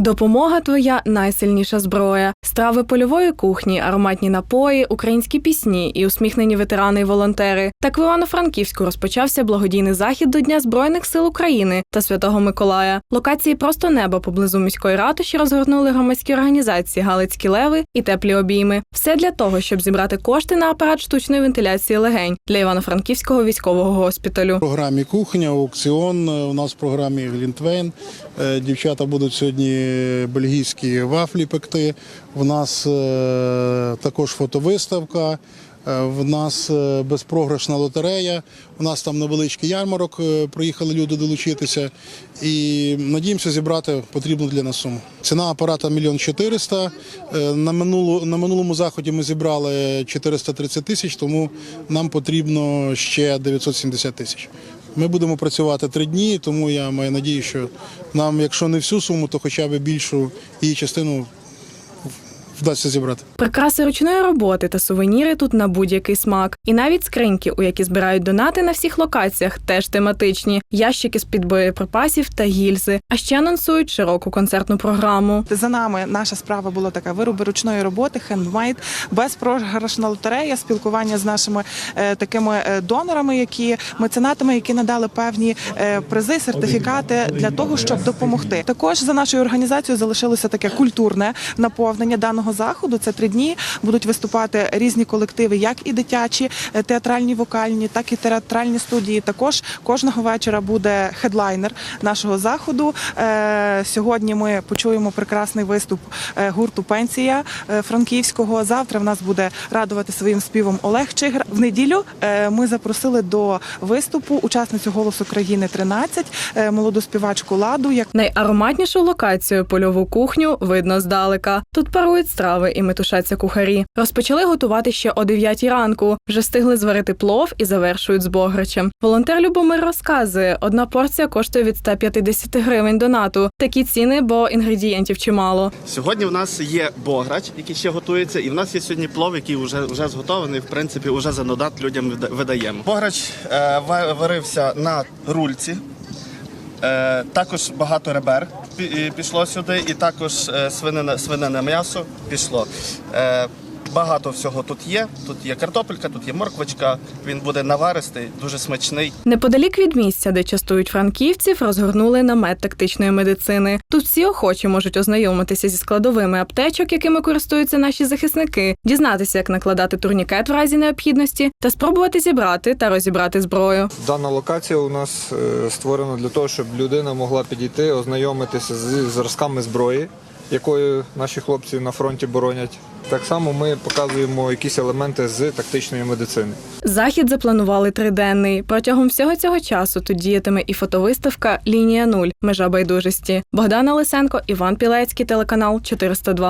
Допомога твоя найсильніша зброя. Страви польової кухні, ароматні напої, українські пісні і усміхнені ветерани і волонтери. Так в Івано-Франківську розпочався благодійний захід до Дня Збройних сил України та Святого Миколая. Локації просто неба поблизу міської ратуші розгорнули громадські організації Галицькі леви і теплі обійми. Все для того, щоб зібрати кошти на апарат штучної вентиляції легень для Івано-Франківського військового госпіталю. В програмі кухня, аукціон. е, У нас в програмі Глінтвейн. Е, Дівчата будуть сьогодні бельгійські вафлі пекти. В нас е, також фотовиставка. е, В нас е, безпрограшна лотерея. У нас там невеличкий ярмарок. Приїхали люди долучитися. І надіємося зібрати потрібну для нас суму. Ціна апарата мільйон чотириста. На минулому заході ми зібрали 430 тисяч, тому нам потрібно ще 970 тисяч. Ми будемо працювати три дні, тому я маю надію, що нам, якщо не всю суму, то хоча б більшу її частину вдасться зібрати. Прикраси ручної роботи та сувеніри тут на будь-який смак. І навіть скриньки, у які збирають донати на всіх локаціях, теж тематичні, ящики з під боєприпасів та гільзи. А ще анонсують широку концертну програму. За нами наша справа була така: вироби ручної роботи, хендмейд, безпрограшна лотерея, спілкування з нашими е, такими е, донорами, які меценатами, які надали певні е, призи, сертифікати для того, щоб допомогти. Також за нашою організацією залишилося таке культурне наповнення даного заходу. Це три дні будуть виступати різні колективи, як і дитячі, е, театральні, вокальні, так і театральні студії. Також кожного вечора буде хедлайнер нашого заходу. Е, Сьогодні ми почуємо прекрасний виступ е, гурту Пенсія Франківського. Завтра в нас буде радувати своїм співом Олег Чигр. В неділю ми запросили до виступу учасницю голосу країни 13 е, молоду співачку Ладу. як Найароматнішу локацію польову кухню видно здалека. Тут парують страви і метушаться кухарі. Розпочали готувати ще о 9 ранку. Вже встигли зварити плов і завершують з бограчем. Волонтер Любомир розказує, одна порція коштує від 150 гривень донату. Такі ціни, бо інгредієнтів чимало. Сьогодні в нас є бограч, який ще готується, і в нас є сьогодні плов, який вже, вже зготований. В принципі, вже за додат людям видаємо. Бограч е, ва- варився на рульці. Е, також багато ребер пі- пішло сюди, і також е, свинене свинине м'ясо пішло. Багато всього тут є. Тут є картопелька, тут є морквочка. Він буде наваристий, дуже смачний. Неподалік від місця, де частують франківців, розгорнули намет тактичної медицини. Тут всі охочі можуть ознайомитися зі складовими аптечок, якими користуються наші захисники, дізнатися, як накладати турнікет в разі необхідності, та спробувати зібрати та розібрати зброю. Дана локація у нас е, створена для того, щоб людина могла підійти, ознайомитися з зразками зброї, якою наші хлопці на фронті боронять. Так само ми показуємо якісь елементи з тактичної медицини. Захід запланували триденний. Протягом всього цього часу тут діятиме і фотовиставка Лінія нуль межа байдужості. Богдана Лисенко, Іван Пілецький, телеканал 402.